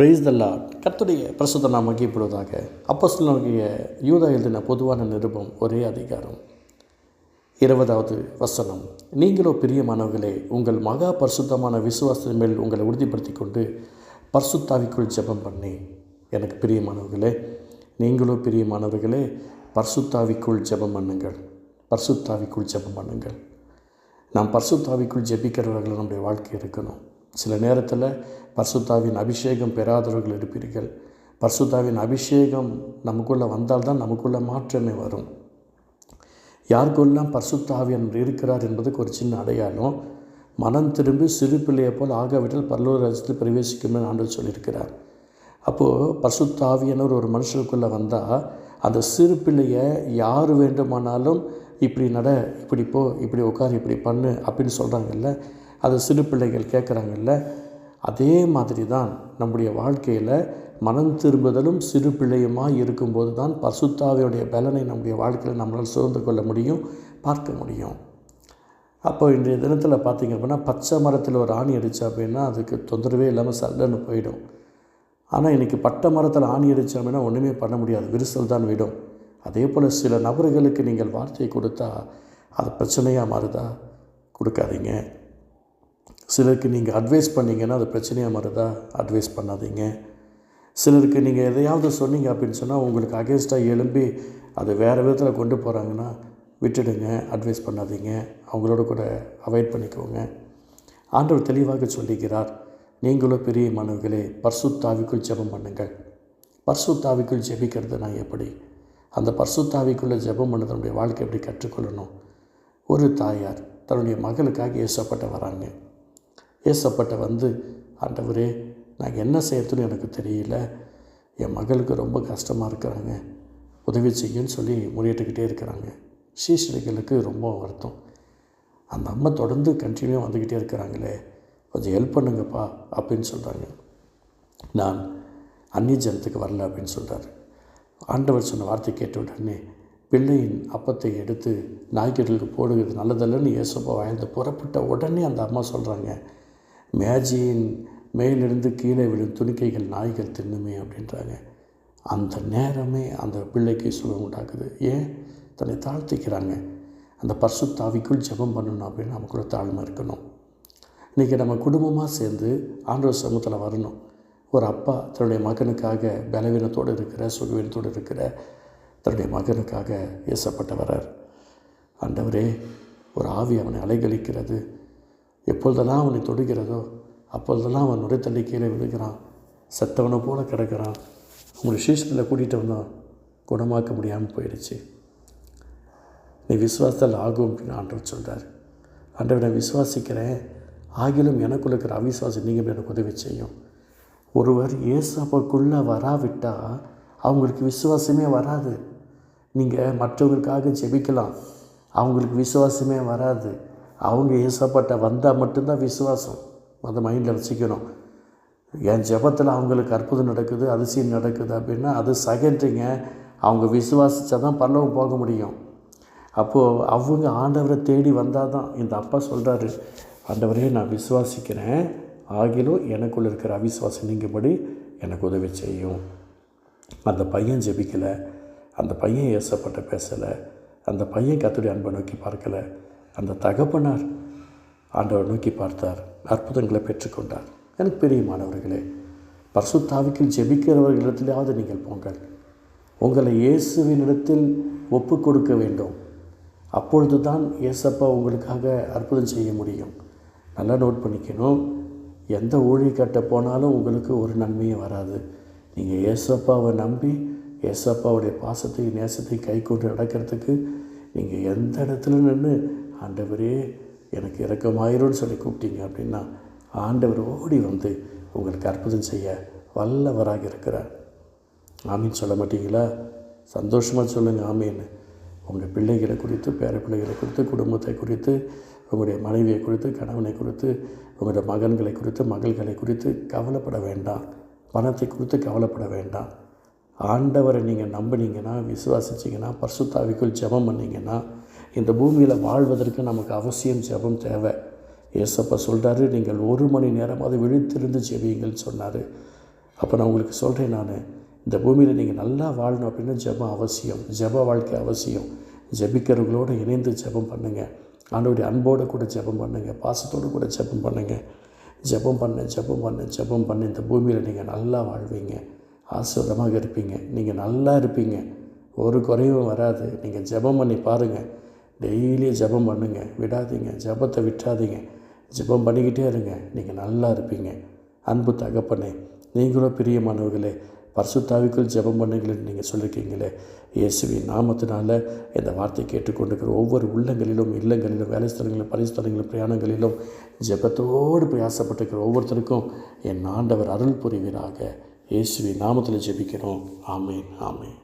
Praise the lot கத்துடைய பிரசுத்த நாம் மகிழ்ப்படுவதாக அப்போஸ்தலனாகிய யூதா எழுதின பொதுவான நிருபம் ஒரே அதிகாரம். இருபதாவது வசனம். நீங்களோ பிரியமானவர்களே உங்கள் மகா பரிசுத்தமான விசுவாசத்தின் மேல் உங்களை உறுதிப்படுத்தி கொண்டு பர்சுத்தாவிக்குள் ஜெபம் பண்ணி எனக்கு பிரியமானவர்களே நீங்களோ பிரியமானவர்களே பர்சுத்தாவிக்குள் ஜெபம் பண்ணுங்கள் பர்சுத்தாவிக்குள் ஜெபம் பண்ணுங்கள் நாம் பர்சுத்தாவிக்குள் ஜெபிக்கிறவர்கள் நம்முடைய வாழ்க்கை இருக்கணும். சில நேரத்தில் பர்சுத்தாவின் அபிஷேகம் பெறாதவர்கள் இருப்பீர்கள். பர்சுத்தாவின் அபிஷேகம் நமக்குள்ளே வந்தால்தான் நமக்குள்ளே மாற்றமே வரும். யாருக்கெல்லாம் பர்சுத்தாவியன் இருக்கிறார் என்பதுக்கு ஒரு சின்ன அடையாளம் மனம் திரும்பி சிறு பிள்ளையை போல் ஆகாவிட்டால் பல்லூர் ராஜ்யத்தில் பிரவேசிக்கும்னு ஆண்டவர் சொல்லியிருக்கிறார். அப்போது பர்சுத்தாவியனர் ஒரு மனுஷனுக்குள்ளே வந்தால் அந்த சிறு பிள்ளையை யார் வேண்டுமானாலும் இப்படி நட இப்படி போ இப்படி உட்கார் இப்படி பண்ணு அப்படின்னு சொல்கிறாங்கல்ல அது சிறு பிள்ளைகள் கேட்குறாங்கல்ல அதே மாதிரி தான் நம்முடைய வாழ்க்கையில் மனம் திரும்புதலும் சிறு பிள்ளையுமாக இருக்கும்போது தான் பசுத்தாவையுடைய பலனை நம்முடைய வாழ்க்கையில் நம்மளால் சுதந்து கொள்ள முடியும் பார்க்க முடியும். அப்போ இன்றைய தினத்தில் பார்த்திங்க அப்படின்னா பச்சை மரத்தில் ஒரு ஆணி அடித்தா அப்படின்னா அதுக்கு தொந்தரவே இல்லாமல் சல்லுன்னு போயிடும். ஆனால் இன்றைக்கி பட்டை மரத்தில் ஆணி அடித்தா அப்படின்னா ஒன்றுமே பண்ண முடியாது விரிசல் தான் விடும். அதே போல் சில நபர்களுக்கு நீங்கள் வார்த்தையை கொடுத்தா அது பிரச்சனையாக மாறுதா? கொடுக்காதீங்க. சிலருக்கு நீங்கள் அட்வைஸ் பண்ணிங்கன்னா அது பிரச்சனையாக மாறுதா? அட்வைஸ் பண்ணாதீங்க. சிலருக்கு நீங்கள் எதையாவது சொன்னீங்க அப்படின்னு சொன்னால் உங்களுக்கு அகேன்ஸ்டாக எழும்பி அதை வேறு விதத்தில் கொண்டு போகிறாங்கன்னா விட்டுடுங்க. அட்வைஸ் பண்ணாதீங்க. அவங்களோட கூட அவாய்ட் பண்ணிக்கோங்க. ஆண்டவர் தெளிவாக சொல்லிக்கிறார் நீங்களும் பெரிய மனவுகளே பர்சுத்தாவிக்குள் ஜெபம் பண்ணுங்கள். பர்சுத்தாவிக்குள் ஜெபிக்கிறது நான் எப்படி? அந்த பர்சுத்தாவிக்குள்ளே ஜெபம் பண்ண தன்னுடைய வாழ்க்கை எப்படி கற்றுக்கொள்ளணும்? ஒரு தாயார் தன்னுடைய மகளுக்காக ஏசப்பட்டு வராங்க. ஏசப்பட்ட வந்து ஆண்டவரே நான் என்ன செய்யறதுன்னு எனக்கு தெரியல. என் மகளுக்கு ரொம்ப கஷ்டமாக இருக்கிறாங்க. உதவி செய்யுன்னு சொல்லி முறையிட்டுக்கிட்டே இருக்கிறாங்க. சீஷர்களுக்கு ரொம்ப வருத்தம். அந்த அம்மா தொடர்ந்து கண்டினியூவாக வந்துக்கிட்டே இருக்கிறாங்களே. கொஞ்சம் ஹெல்ப் பண்ணுங்கப்பா அப்படின்னு சொல்கிறாங்க நான் அந்நிய ஜனத்துக்கு வரல அப்படின்னு சொல்கிறாரு ஆண்டவர் சொன்ன வார்த்தை கேட்ட உடனே பிள்ளையின் அப்பத்தை எடுத்து நாய்க்கர்களுக்கு போடுகிறது நல்லதல்லன்னு ஏசப்பா வாழ்ந்து புறப்பட்ட உடனே அந்த அம்மா சொல்கிறாங்க மேஜியின் மேலிருந்து கீழே விழும் துணிக்கைகள் நாய்கள் தின்னுமே அப்படின்றாங்க. அந்த நேரமே அந்த பிள்ளைக்கு சுகம் உண்டாக்குது. ஏன்? தன்னை தாழ்த்திக்கிறாங்க. அந்த பர்சுத்தாவிக்குள் ஜெபம் பண்ணணும் அப்படின்னு நமக்குள்ள தாழ்மை இருக்கணும். இன்றைக்கி நம்ம குடும்பமாக சேர்ந்து ஆண்டவர் சமூகத்தில் வரணும். ஒரு அப்பா தன்னுடைய மகனுக்காக பலவீனத்தோடு இருக்கிற சுகவீனத்தோடு இருக்கிற தன்னுடைய மகனுக்காக ஏசப்பட்டவரார் ஆண்டவரே ஒரு ஆவி அவனை அலைகழிக்கிறது. எப்பொழுதெல்லாம் அவனை தொடுகிறதோ அப்பொழுதெல்லாம் அவன் நுரைத்தள்ளி கீழே விழுகிறான் செத்தவனை போல கிடக்கிறான். உங்களை சீசத்தில் கூட்டிகிட்டு வந்தான் குணமாக்க முடியாமல் போயிடுச்சு. நீ விஸ்வாசத்தில் ஆகும் அப்படின்னு ஆண்டவர் சொல்கிறார் ஆண்டவர் நான் விசுவாசிக்கிறேன். ஆகிலும் எனக்குள்ள இருக்கிற அவிசுவாசம் நீங்கள் எனக்கு உதவி செய்யும். ஒருவர் ஏசப்பாக்குள்ளே வராவிட்டால் அவங்களுக்கு விசுவாசமே வராது. நீங்கள் மற்றவங்களுக்காக ஜெபிக்கலாம். அவங்களுக்கு விசுவாசமே வராது. அவங்க ஏசப்பட்ட வந்தால் மட்டும்தான் விசுவாசம். அதை மைண்டில் வச்சுக்கணும் என் ஜெபத்தில் அவங்களுக்கு அற்புதம் நடக்குது அதிசயம் நடக்குது அப்படின்னா அது செகண்ட்ரிங்க அவங்க விசுவாசித்தா தான் பல்லவம் போக முடியும். அப்போது அவங்க ஆண்டவரை தேடி வந்தால் தான் இந்த அப்பா சொல்கிறாரு ஆண்டவரே நான் விசுவாசிக்கிறேன். ஆகிலும் எனக்குள்ளே இருக்கிற அவிசுவாசம் நீங்கபடி எனக்கு உதவி செய்யும். அந்த பையன் ஜெபிக்கலை. அந்த பையன் ஏசப்பட்ட பேசலை. அந்த பையன் கத்துடைய அன்பை நோக்கி பார்க்கலை. அந்த தகப்பனார் ஆண்டவர் நோக்கி பார்த்தார் அற்புதங்களை பெற்றுக்கொண்டார். எனக்கு பிரியமானவர்களே பர்சுத்தாவிக்கில் ஜெபிக்கிறவர்களிடத்திலாவது நீங்கள் போங்கள். உங்களை இயேசுவினிடத்தில் ஒப்பு கொடுக்க வேண்டும். அப்பொழுது தான் ஏசப்பா உங்களுக்காக அற்புதம் செய்ய முடியும். நல்லா நோட் பண்ணிக்கணும். எந்த ஊழியக்கட்ட போனாலும் உங்களுக்கு ஒரு நன்மையும் வராது. நீங்கள் ஏசப்பாவை நம்பி ஏசப்பாவுடைய பாசத்தையும் நேசத்தையும் கை கொண்டு நடக்கிறதுக்கு நீங்கள் எந்த இடத்துல நின்று ஆண்டவரே எனக்கு இறக்கமாயிரும்னு சொல்லி கூப்பிட்டீங்க அப்படின்னா ஆண்டவர் ஓடி வந்து உங்களுக்கு அற்புதம் செய்ய வல்லவராக இருக்கிறார். ஆமீன் சொல்ல மாட்டீங்களா? சந்தோஷமாக சொல்லுங்கள் ஆமீன்னு உங்கள் பிள்ளைகளை குறித்து பேர பிள்ளைகளை குறித்து குடும்பத்தை குறித்து உங்களுடைய மனைவியை குறித்து கணவனை குறித்து உங்களுடைய மகன்களை குறித்து மகள்களை குறித்து கவலைப்பட வேண்டாம். பணத்தை குறித்து கவலைப்பட வேண்டாம். ஆண்டவரை நீங்கள் நம்பினீங்கன்னா விசுவாசிச்சிங்கன்னா பர்சுத்தாவிக்குள் ஜெபம் பண்ணிங்கன்னா இந்த பூமியில் வாழ்வதற்கு நமக்கு அவசியம் ஜெபம் தேவை. ஏசப்பா சொல்கிறாரு நீங்கள் ஒரு மணி நேரமாவது விழித்திருந்து ஜெபியுங்கள்னு சொன்னார். அப்போ நான் உங்களுக்கு சொல்கிறேன் நான். இந்த பூமியில் நீங்கள் நல்லா வாழணும் அப்படின்னா ஜெபம் அவசியம். ஜெப வாழ்க்கை அவசியம். ஜெபிக்கிறவங்களோடு இணைந்து ஜெபம் பண்ணுங்கள் ஆண்டோடைய அன்போடு கூட ஜெபம் பண்ணுங்கள் பாசத்தோடு கூட ஜெபம் பண்ணுங்கள் ஜெபம் பண்ண ஜெபம் பண்ண ஜெபம் பண்ண. இந்த பூமியில் நீங்கள் நல்லா வாழ்வீங்க. ஆசிரதமாக இருப்பீங்க. நீங்கள் நல்லா இருப்பீங்க. ஒரு குறைவும் வராது. நீங்கள் ஜெபம் பண்ணி பாருங்கள் டெய்லி ஜெபம் பண்ணுங்கள் விடாதீங்க. ஜெபத்தை விட்டாதீங்க. ஜெபம் பண்ணிக்கிட்டே இருங்க. நீங்கள் நல்லா இருப்பீங்க. அன்பு தகப்பனே நீங்களும் பிரியமானவர்களே பரிசுத்தாவிக்குள் ஜெபம் பண்ணுங்கள்னு நீங்கள் சொல்லியிருக்கீங்களே இயேசுவின் நாமத்தினால இந்த வார்த்தை கேட்டுக்கொண்டிருக்கிற ஒவ்வொரு உள்ளங்களிலும் இல்லங்களிலும் வேலை ஸ்தலங்களிலும் பரிசுத்தலங்களிலும் பிரயாணங்களிலும் ஜெபத்தோடு பிரயாசப்பட்டிருக்கிற ஒவ்வொருத்தருக்கும் என் ஆண்டவர் அருள் புரிவீராக. இயேசுவின் நாமத்தில் ஜெபிக்கிறோம். ஆமேன். ஆமேன்.